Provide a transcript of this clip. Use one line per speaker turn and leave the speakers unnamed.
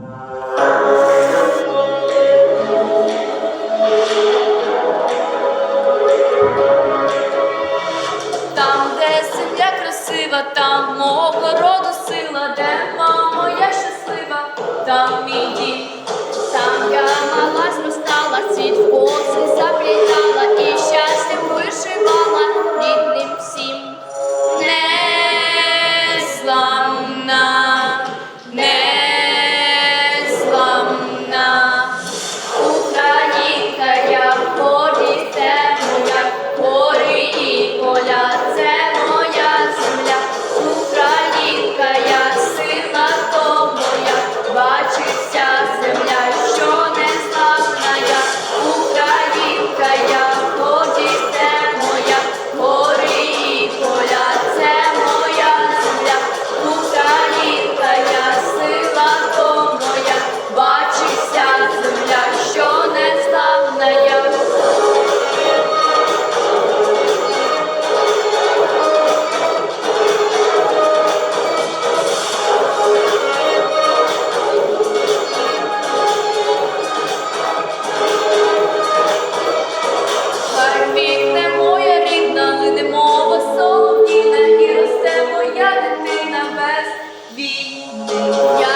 Там, де сім'я красива, там мого роду сила, де мама я щаслива, там мій Ding.